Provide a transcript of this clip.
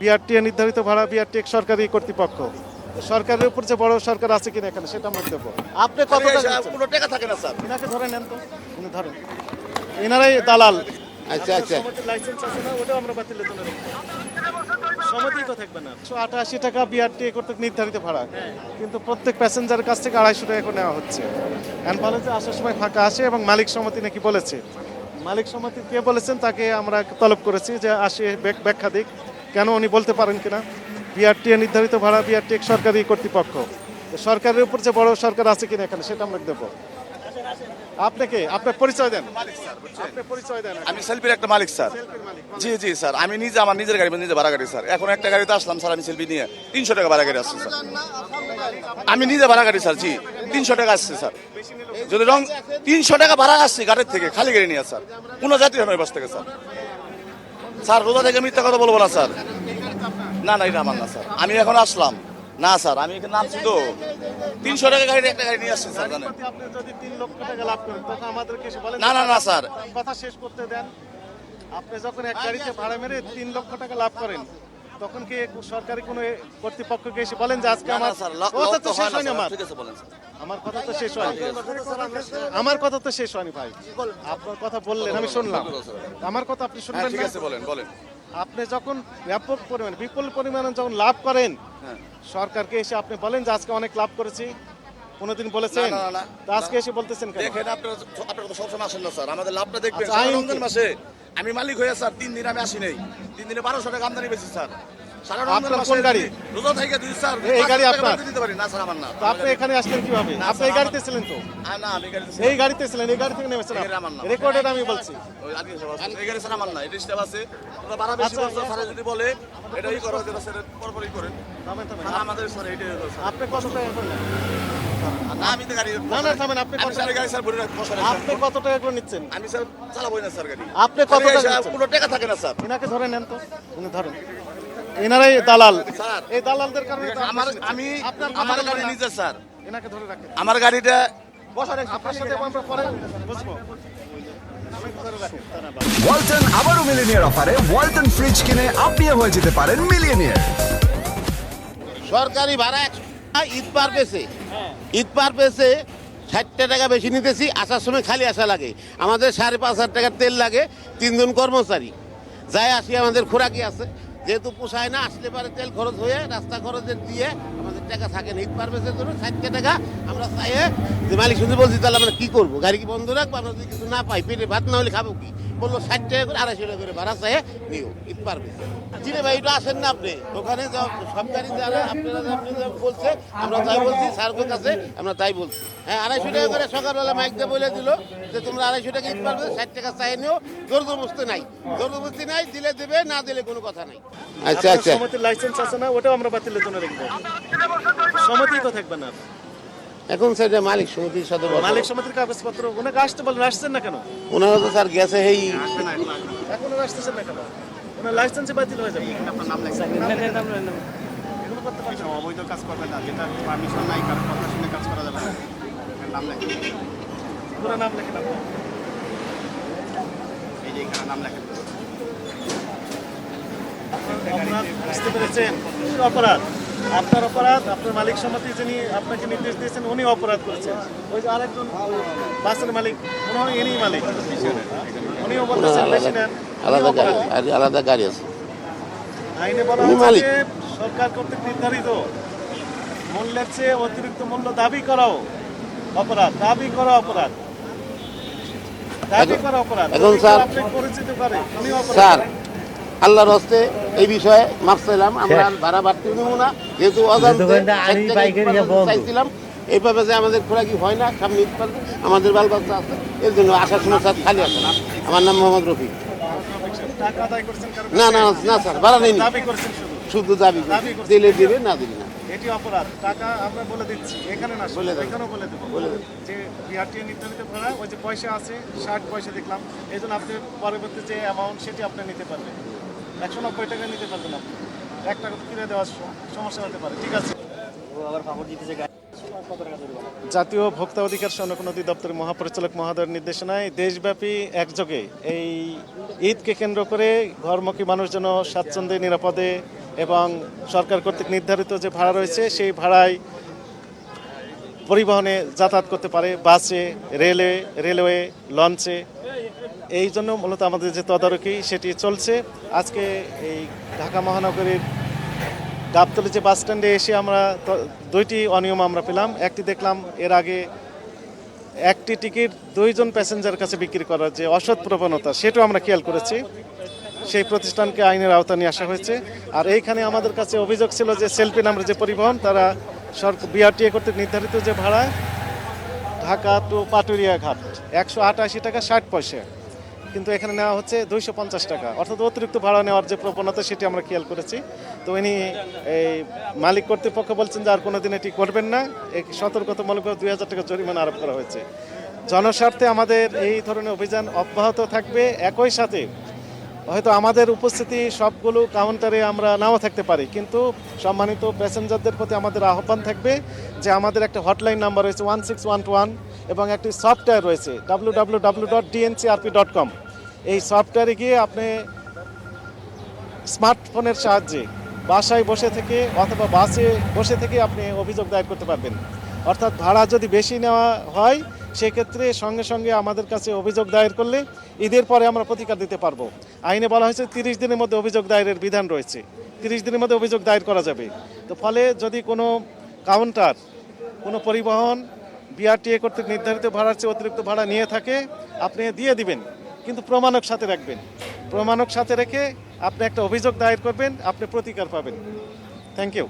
BRT এর নির্ধারিত ভাড়া বিআরটি এক সরকারি কর্তৃপক্ষ। সরকারের উপর যে বড় সরকার আছে কিনা এখানে সেটা দেবো। আপনি কত? কোনো টাকা থাকে না স্যার। এনাকে ধরে নেন তো। উনি ধরেন। এনারাই দালাল। আচ্ছা আচ্ছা। লাইসেন্স আছে না ওটাও আমরা বাতিলের জন্য রেখেছি। সমিতি তো থাকবে না। একশো আটাশি টাকা বিআরটি কর্তৃক নির্ধারিত ভাড়া। কিন্তু প্রত্যেক প্যাসেঞ্জারের কাছ থেকে আড়াইশো টাকা করে নেওয়া হচ্ছে। এখন বলে যে আসার সময় ফাঁকা আসে এবং মালিক সমিতি নাকি বলেছে। মালিক সমিতি কে বলেছেন তাকে আমরা তলব করেছি যে আসে ব্যাক- ব্যাখ্যা দিক। কেন উনি বলতে পারেন কিনা? বিআরটি নির্ধারিত ভাড়া বিআরটি সরকারি কর্তৃপক্ষ। সরকারের উপর যে বড় সরকার আছে কিনা এখানে সেটা আমরা দেবো। আপনাকে আপনার পরিচয় দেন। পরিচয় দেন আমি সেলফির একটা মালিক স্যার। জি জি স্যার। আমি নিজে আমার নিজের গাড়ি নিজে ভাড়া গাড়ি স্যার। এখন একটা গাড়িতে আসলাম স্যার আমি সেলফি নিয়ে তিনশো টাকা ভাড়া গাড়ি আসছে স্যার। আমি নিজে ভাড়া গাড়ি স্যার জি তিনশো টাকা আসছে স্যার। যদি রং তিনশো টাকা ভাড়া আসছি গাড়ির থেকে খালি গাড়ি নিয়ে স্যার। কোনো জাতি হবে বাস থেকে স্যার। স্যার রোজা থেকে মিথ্যা কথা বলব না স্যার। না না এটা আমার না স্যার। আমি এখন আসলাম। না স্যার আমি এখানে নামছি তো। তিনশো টাকা গাড়ি একটা গাড়ি নিয়ে আসছি স্যার জানেন? আপনি যদি তিন লক্ষ টাকা লাভ করেন তখন আমাদেরকে বলেন। না, না, না, স্যার। কথা শেষ করতে দেন। আপনি যখন এক গাড়িতে ভাড়া মেরে তিন লক্ষ টাকা লাভ করেন তখন কি সরকারি কোনো কর্তৃপক্ষকে এসে বলেন যে আজকে আমার কথা তো শেষ হয়নি আমার। আমার কথা তো শেষ হয়নি। আমার কথা তো শেষ হয়নি ভাই। আপনার কথা বললেন আমি শুনলাম। আমার কথা আপনি হ্যাঁ, শুনবেন ঠিক আছে বলেন বলেন। আপনি যখন ব্যাপক পরিমাণ বিপুল পরিমাণে যখন লাভ করেন হ্যাঁ। সরকারকে এসে আপনি বলেন যে আজকে অনেক লাভ করেছি। কোনোদিন বলেছেন? আজকে এসে বলতেছেন দেখেন আপনারা আপনারা তো সবসময় আসেন না স্যার। আমাদের লাভটা দেখবেন আচ্ছা, রমজান মাসে। আমি মালিক হয়ে, স্যার, তিন দিন আমি আসি নাই। তিন দিনে বারোশো টাকা আমদানি বেশি স্যার। আপনার কোন গাড়ি? রোজা থেকে দুই স্যার এই গাড়ি আপনার? দিতে পারি। না স্যার আমার না। তো আপনি এখানে আসলেন কীভাবে? না, আপনি এই স্যার, গাড়িতে ছিলেন তো? আ, না আমি গাড়িতে এই গাড়িতে ছিলেন এই গাড়ি থেকে নেমেছেন এই আমার না। রেকর্ডেড আমি বলছি। এই গাড়ি স্যার আমার না। এটা স্টেপ আছে। ওরা ভাড়া বেশি আচ্ছা, স্যার যদি বলে এটাই করো যেটা স্যার পরপরই করেন। আমাদের স্যার আপনি কত টাকা করলেন না আমি তো গাড়ি না, না, থামেন, আপনি কত- গাড়ি স্যার রাখব আপনি কত টাকা করে নিচ্ছেন? আমি স্যার চালাবোই না স্যার গাড়ি। আপনি কত টাকা কোনো টাকা থাকে না স্যার। এনাকে ধরে নেন তো। উনি ধরেন। এনারাই দালাল। এই দালালদের কারণে আমার আমি আপনার আমার গাড়ি নিজে স্যার। এনাকে ধরে রাখেন। আমার গাড়িটা আপনার সাথে আমরা পরে বুঝব ওয়ালটন আবারও মিলিনিয়ার অফারে ওয়ালটন ফ্রিজ কিনে আপনিও হয়ে যেতে পারেন মিলিয়নিয়ার। সরকারি ভাড়া ঈদ পার পেছে। ঈদ পার পেছে ষাটটা টাকা বেশি নিতেছি আসার সময় খালি আসা লাগে। আমাদের সাড়ে পাঁচ হাজার টাকার তেল লাগে তিনজন কর্মচারী। যাই আসি আমাদের খোরাকি আছে। যেহেতু পোষায় না আসলে পারে তেল খরচ হয়ে রাস্তা খরচের দিয়ে টাকা থাকে না ঈদ পারপাসের জন্য ষাটটা টাকা আমরা চাইয়ে যে মালিক শুধু বলছি তাহলে আমরা কী করব? গাড়ি কি বন্ধ রাখব? আমরা যদি কিছু না পাই পেটে ভাত না হলে খাব কি? বলল ষাট টাকা করে আড়াইশো টাকা করে ভাড়া চাইয়ে নিও ঈদ পার পেছে চিনে ভাই এটা আসেন না আপনি। ওখানে যা- সরকারি যারা আপনারা আপনি বলছে আমরা তাই বলছি স্যারদের কাছে আমরা তাই বলছি। হ্যাঁ আড়াইশো টাকা করে সকালবেলা মাইক দিয়ে বলে দিল যে তোমরা আড়াইশো টাকা ঈদ পারবে ষাট টাকা চাই নিও জোরদবস্তি নাই জোরদবস্তি নাই দিলে দেবে না দিলে কোনো কথা নাই। আচ্ছা আচ্ছা। লাইসেন্স আছে না? ওটাও আমরা বাতিলের জন্য রেখে দেবো। সমিতি তো থাকবে না। এখন সেটা মালিক সমিতির সাথে মালিক সমিতির কাগজপত্র ওনাকে আসতে বলেন আসছেন না কেন? ওনারা তো স্যার গেছে এই এখন আসতেছেন না কেন? ওনার লাইসেন্সে বাতিল হয়ে যাবে। এগুলো করতে পারছেন না। অবৈধ কাজ করবে না যেটা পারমিশন নাই কারোর কথা শুনে কাজ করা যাবে না। নাম লেখেন পুরো নাম লেখেন আপনার। এই যে এখানে নাম লেখেন অপরাধ বুঝতে পেরেছেন? অপরাধ? আপনার অপরাধ আপনার মালিক সমিতি যিনি আপনাকে নির্দেশ দিয়েছেন উনি অপরাধ করেছেন। ওই যে আরেকজন বাসের মালিক মনে হয় ইনি মালিক। উনিও বলতেছেন বেশি নেন আলাদা গাড়ি আলাদা গাড়ি আছে। আইনে বলা হচ্ছে সরকার কর্তৃক নির্ধারিত মূল্যের চেয়ে অতিরিক্ত মূল্য দাবি করাও অপরাধ দাবি করা অপরাধ। দাবি করা অপরাধ। এখন স্যার- পরিচিত করে উনি অপরাধ। স্যার আল্লাহর হস্তে এই বিষয়ে মাফ চাইলাম। আমরা আর ভাড়া বাড়তে নেব না। যেহেতু চাইছিলাম। এইভাবে যে আমাদের খোরাকি হয় না সামনে আমাদের বাল বাচ্চা আছে এর জন্য আসার সময় স্যার খালি আসে না। আমার নাম মোহাম্মদ রফিক। না না না স্যার ভাড়া নেই। দাবি শুধু। দাবি। দাবি। দিলে দিবে না দিলে না। এটি অপরাধ। টাকা আমরা বলে দিচ্ছি। এখানে না বলে দেন। এখানেও বলে দেবো। বলে দেন। যে বিআরটি নির্ধারিত ভাড়া ওই যে পয়সা আছে ষাট পয়সা দেখলাম। এই জন্য আপনি পরবর্তী যে অ্যামাউন্ট সেটি আপনি নিতে পারবেন। একশো নব্বই টাকা নিতে পারবেন আপনি। এক টাকা দেওয়ার সমস্যা হতে পারে। ঠিক আছে। জাতীয় ভোক্তা অধিকার সংরক্ষণ অধিদপ্তরের মহাপরিচালক মহোদয়ের নির্দেশনায় দেশব্যাপী একযোগে এই ঈদকে কেন্দ্র করে ঘরমুখী মানুষ যেন স্বাচ্ছন্দ্যে, নিরাপদে এবং সরকার কর্তৃক নির্ধারিত যে ভাড়া রয়েছে, সেই ভাড়ায় পরিবহনে যাতায়াত করতে পারে, বাসে, রেলে, রেলওয়ে, লঞ্চে। এই জন্য মূলত আমাদের যে তদারকি সেটি চলছে। আজকে এই ঢাকা মহানগরীর গাবতলি যে বাস স্ট্যান্ডে এসে আমরা দুইটি অনিয়ম আমরা পেলাম। একটি দেখলাম এর আগে একটি টিকিট দুইজন প্যাসেঞ্জার কাছে বিক্রি করার যে অসৎ প্রবণতা, সেটাও আমরা খেয়াল করেছি। সেই প্রতিষ্ঠানকে আইনের আওতা নিয়ে আসা হয়েছে। আর এইখানে আমাদের কাছে অভিযোগ ছিল যে সেলফি নামের যে পরিবহন, তারা সরকার বিআরটিএ কর্তৃক নির্ধারিত যে ভাড়া, ঢাকা টু পাটুরিয়া ঘাট, একশো আটাশি টাকা ষাট পয়সা। কিন্তু এখানে নেওয়া হচ্ছে দুইশো পঞ্চাশ টাকা। অর্থাৎ অতিরিক্ত ভাড়া নেওয়ার যে প্রবণতা, সেটি আমরা খেয়াল করেছি। তো ইনি এই মালিক কর্তৃপক্ষ বলছেন যে আর কোনো দিন এটি করবেন না। এই সতর্কতামূলক দুই হাজার টাকা জরিমানা আরোপ করা হয়েছে। জনস্বার্থে আমাদের এই ধরনের অভিযান অব্যাহত থাকবে। একই সাথে হয়তো আমাদের উপস্থিতি সবগুলো কাউন্টারে আমরা নাও থাকতে পারি। কিন্তু সম্মানিত প্যাসেঞ্জারদের প্রতি আমাদের আহ্বান থাকবে যে আমাদের একটা হটলাইন নাম্বার রয়েছে ওয়ান সিক্স ওয়ান ওয়ান এবং একটি সফটওয়্যার রয়েছে W W W dot DNCRP dot com এই সফটওয়্যারে গিয়ে আপনি স্মার্টফোনের সাহায্যে বাসায় বসে থেকে অথবা বাসে বসে থেকে আপনি অভিযোগ দায়ের করতে পারবেন। অর্থাৎ ভাড়া যদি বেশি নেওয়া হয় সেক্ষেত্রে সঙ্গে সঙ্গে আমাদের কাছে অভিযোগ দায়ের করলে ঈদের পরে আমরা প্রতিকার দিতে পারব। আইনে বলা হয়েছে তিরিশ দিনের মধ্যে অভিযোগ দায়েরের বিধান রয়েছে। তিরিশ দিনের মধ্যে অভিযোগ দায়ের করা যাবে। তো ফলে যদি কোনো কাউন্টার, কোনো পরিবহন, বিআরটিএ কর্তৃক নির্ধারিত ভাড়ার চেয়ে অতিরিক্ত ভাড়া নিয়ে থাকে, আপনি দিয়ে দিবেন, কিন্তু প্রমাণক সাথে রাখবেন। প্রমাণক সাথে রেখে আপনি একটা অভিযোগ দায়ের করবেন, আপনি প্রতিকার পাবেন। Thank you